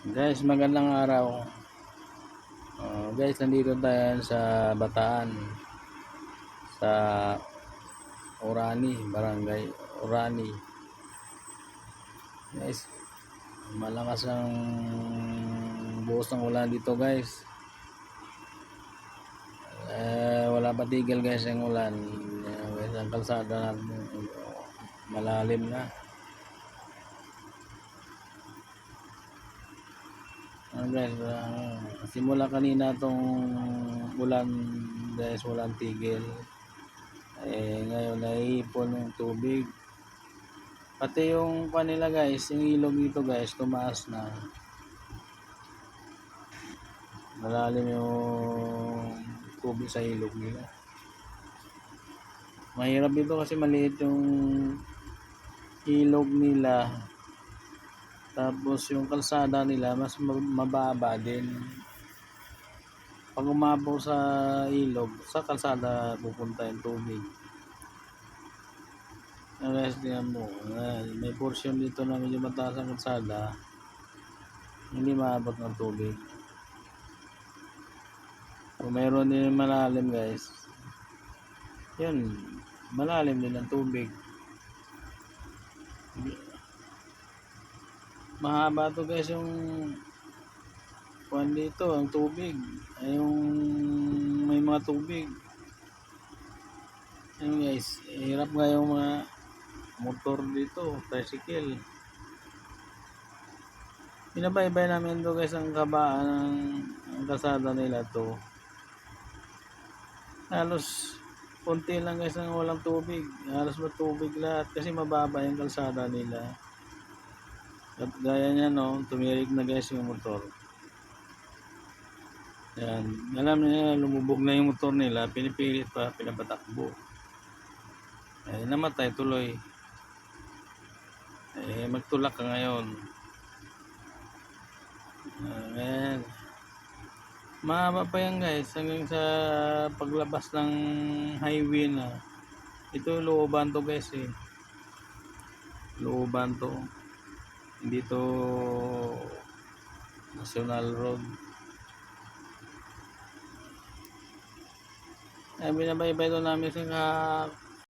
Guys, magandang araw. Uh, guys, nandito tayo sa Bataan. Sa Orani, Barangay Orani. Guys, malakas ang buhos ng ulan dito guys. Eh, wala pa tigil guys ang ulan. Yan, guys, ang kalsada natin malalim na. Guys, ah, simula kanina tong ulan guys, walang tigil. Eh, ngayon naiipon yung tubig. Pati yung kanila guys, yung ilog dito guys, tumaas na. Malalim yung tubig sa ilog nila. Mahirap dito kasi maliit yung ilog nila tapos yung kalsada nila mas mababa din. Pag umabaw sa ilog, sa kalsada pupunta yung tubig. Rest niyan mo, may portion dito na medyo mataas ang kalsada, hindi maabot ng tubig. Kung mayroon din malalim guys, yun, malalim din ang tubig. Mahaba to guys yung kuan dito ang tubig. Ay yung may mga tubig. Ayun guys hirap nga yung mga motor dito tricycle. Binabaybay namin to guys ang kabaan ng ang kasada nila to. Halos konti lang guys ang walang tubig. Halos matubig lahat kasi mababa yung kalsada nila at gaya niya no, tumirik na guys yung motor. Yan. Alam niya, lumubog na yung motor nila, pinipilit pa, pinapatakbo. Eh, namatay tuloy. Eh, magtulak ka ngayon. Ayan. Mahaba pa yan guys, hanggang sa paglabas ng highway na. Ito looban to guys eh. Looban to hindi to national road. Ay binabaybay to namin sa